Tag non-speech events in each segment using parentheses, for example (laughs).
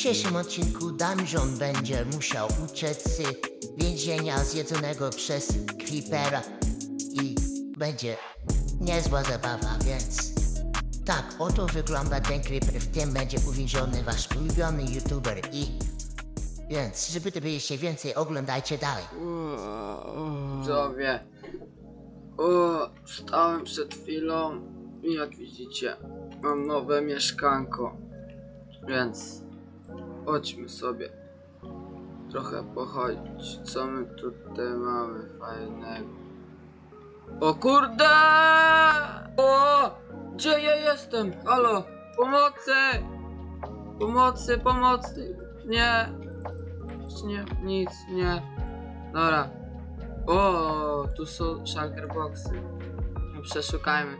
dzisiejszym odcinku Dungeon będzie musiał uciec z więzienia zjedzonego przez Creepera i będzie niezła zabawa, więc tak, oto wygląda ten Creeper, w tym będzie uwięziony wasz ulubiony YouTuber i więc, żeby dowiedzieć się więcej, oglądajcie dalej. Widzowie, wstałem przed chwilą i jak widzicie, mam nowe mieszkanko, więc chodźmy sobie trochę pochodzić, co my tutaj mamy fajnego. O kurde! O! Gdzie ja jestem? Halo! Pomocy! Pomocy, pomocy! Nie! Nie, nic, nie. Dobra, o, tu są shulker boxy. Przeszukajmy.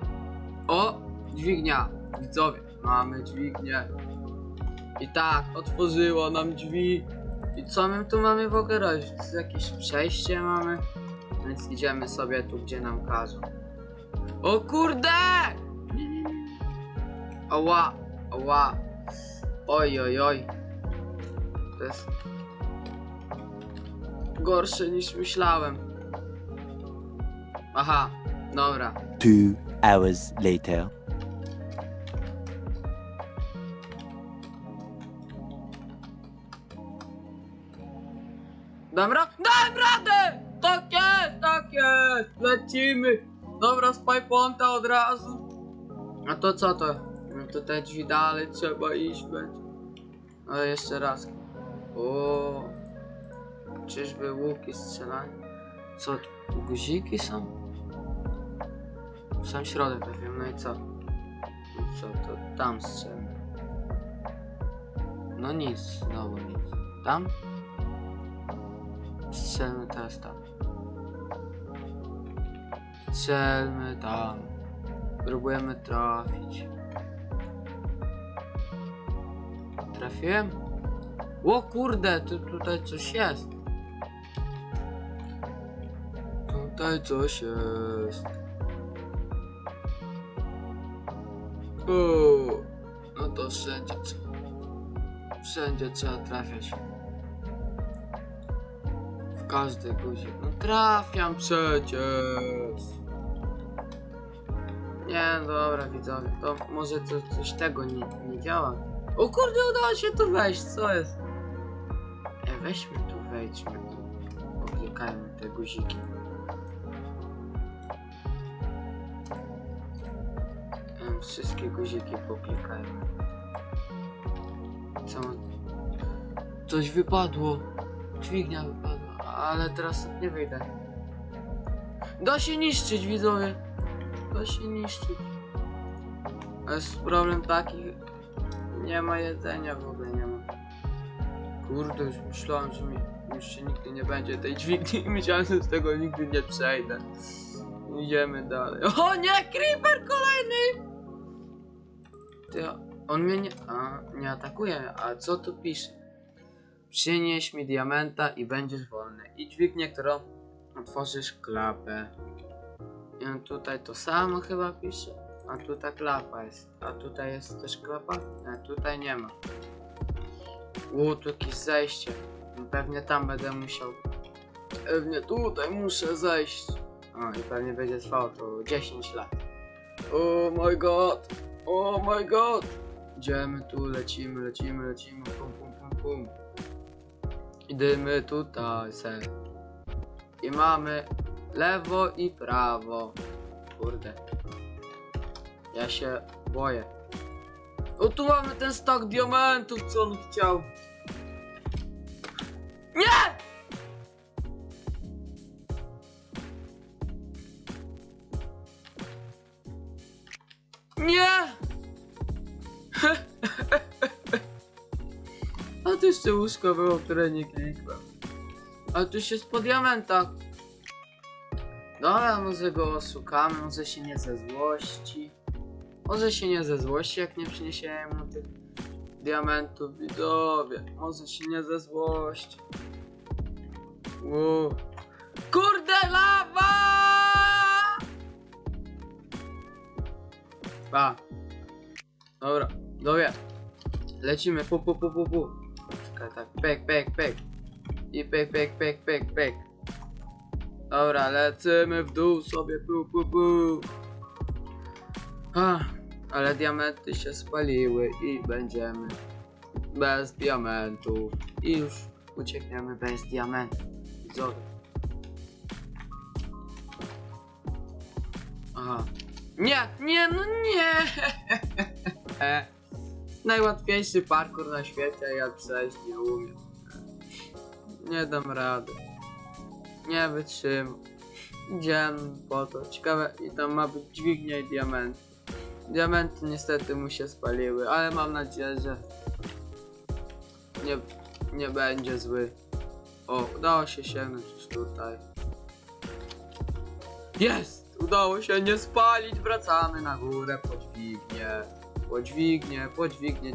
O, dźwignia. Widzowie, mamy dźwignię. I tak, otworzyło nam drzwi. I co my tu mamy w ogóle robić? Jakieś przejście mamy? Więc idziemy sobie tu, gdzie nam każą. O kurde! Ała, ała. Oj, oj, oj. To jest gorsze niż myślałem. Aha, dobra. Two hours later. Dam, ra dam radę! Tak jest, tak jest! Lecimy! Dobra, z ponta od razu. A to co to? No to te drzwi dalej trzeba iść będzie. Ale jeszcze raz. O, Czyżby łuki strzelanie? Co, tu guziki są? Sam środek trafiłem, no i co? No co, to tam strzelmy. No nic, znowu nic. Tam? Strzelmy teraz tam. Strzelmy tam. Próbujemy trafić. Trafiłem? O kurde, tu, tutaj coś jest. Tutaj coś jest. O, no to wszędzie. Wszędzie trzeba trafiać. Każdy guzik. No trafiam przecież. Nie, dobra widzowie, to może to, coś tego nie, nie działa. O kurde, udało się tu wejść, co jest? E, weźmy tu, wejdźmy tu. Poklikajmy te guziki. Em, Wszystkie guziki poklikajmy. Co? Coś wypadło. Dźwignia wypadła, ale teraz nie wyjdę. Da się niszczyć, widzowie. Da się niszczyć. Jest problem taki, nie ma jedzenia w ogóle, nie ma. Kurde, już myślałem, że mi jeszcze nigdy nie będzie tej dźwigni i (laughs) myślałem, że z tego nigdy nie przejdę. Idziemy dalej. O nie, creeper kolejny! Ty, on mnie nie, a, nie atakuje, a co tu pisze? Przynieś mi diamenta i będziesz wolny. I dźwignię, którą otworzysz klapę. I tutaj to samo chyba pisze. A tutaj klapa jest. A tutaj jest też klapa? A tutaj nie ma. U, tu jakieś zejście. Pewnie tam będę musiał. Pewnie tutaj muszę zejść. O, i pewnie będzie trwało to 10 lat. Oh my god! Oh my god! Idziemy tu, lecimy, lecimy, lecimy. Pum, pum, pum, pum. Idziemy tutaj se. I mamy lewo i prawo. Kurde. Ja się boję. O, tu mamy ten stak diamentów, co on chciał. Nie! Nie! Jeszcze łóżko było, które nie klikłem. A tu się po diamentach. Dobra, może go oszukamy, może się nie ze złości. Może się nie ze złości, jak nie przyniesiemy mu tych diamentów widzowie. Może się nie ze złości. Wow. Kurde, lawa! Pa. Dobra, dowie. Lecimy, pu, pu, pu, pu, pu. Czekaj, tak, pyk, pyk, pyk. I pyk, pyk, pyk, pyk, pyk. Dobra, lecimy w dół sobie, pu, pu, pu. Ah, ale diamenty się spaliły i będziemy bez diamentów. I już uciekniemy bez diamentów. Widzowie. Aha. Nie, nie, no nie! (laughs) Najłatwiejszy parkour na świecie, ja przejść nie umiem. Nie dam rady. Nie wytrzymam. Idziemy po to. Ciekawe, i tam ma być dźwignia i diament. Diamenty niestety mu się spaliły, ale mam nadzieję, że nie, nie będzie zły. O, udało się sięgnąć już tutaj. Jest! Udało się nie spalić, wracamy na górę po dźwignię. Po dźwignię, po dźwignię.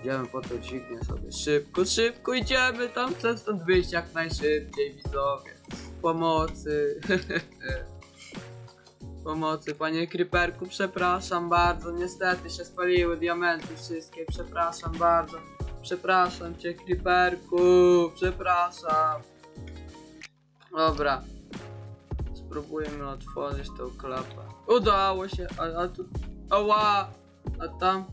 Idziemy po to dźwignię sobie szybko, szybko idziemy tam, chcę stąd wyjść jak najszybciej, widzowie. Pomocy. (laughs) Pomocy, panie Creeperku, przepraszam bardzo, niestety się spaliły diamenty wszystkie, przepraszam bardzo. Przepraszam cię, Creeperku, przepraszam. Dobra. Spróbujmy otworzyć tą klapę. Udało się, a, a tu... A tam...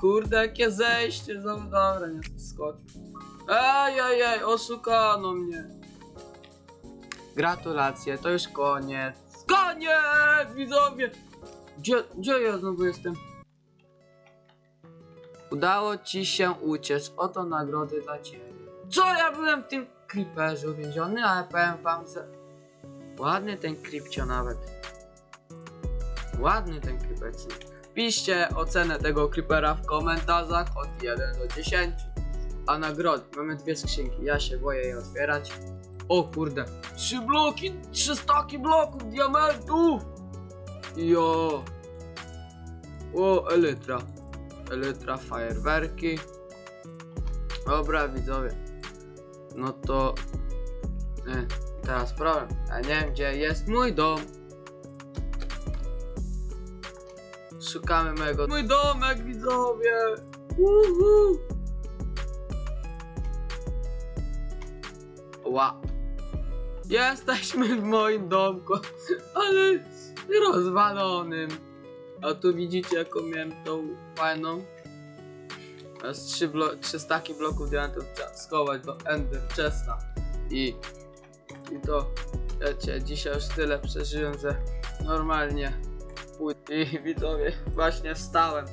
Kurde, jakie zejście, za dobra, nie skoczył. Ej, ej, ej, oszukano mnie. Gratulacje, to już koniec. Koniec, widzowie! Gdzie, gdzie ja znowu jestem? Udało ci się uciec, oto nagrody dla ciebie. Co ja byłem w tym creeperze uwięziony, ale powiem wam, że... Ładny ten creepcio nawet. Ładny ten creeperci. Piszcie ocenę tego creepera w komentarzach od 1 do 10. A nagrody. Mamy dwie skrzynki. Ja się boję je otwierać. O kurde. Trzy bloki, trzy staki bloków diamentów. Jo. O, elytra. Elytra, fajerwerki. Dobra, widzowie. No to... E, teraz problem. Ja nie wiem, gdzie jest mój dom. Szukamy mojego... Mój domek, widzowie! Uhu. Ła. Jesteśmy w moim domku, (laughs) ale rozwalonym. A tu widzicie, jaką miałem tą fajną. Z trzy, blo- trzy staki bloków diamentów trzeba schować do Ender Chesta. I, I to, wiecie, dzisiaj już tyle przeżyłem, że normalnie I widzowie, właśnie wstałem.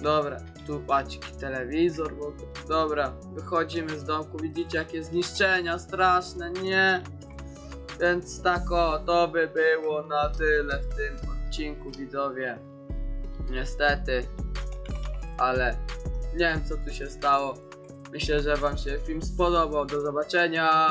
Dobra, tu paczki, telewizor, bo... Dobra, wychodzimy z domku, widzicie jakie zniszczenia straszne, nie? Więc tak o, to by było na tyle w tym odcinku, widzowie. Niestety, ale nie wiem co tu się stało. Myślę, że wam się film spodobał. Do zobaczenia!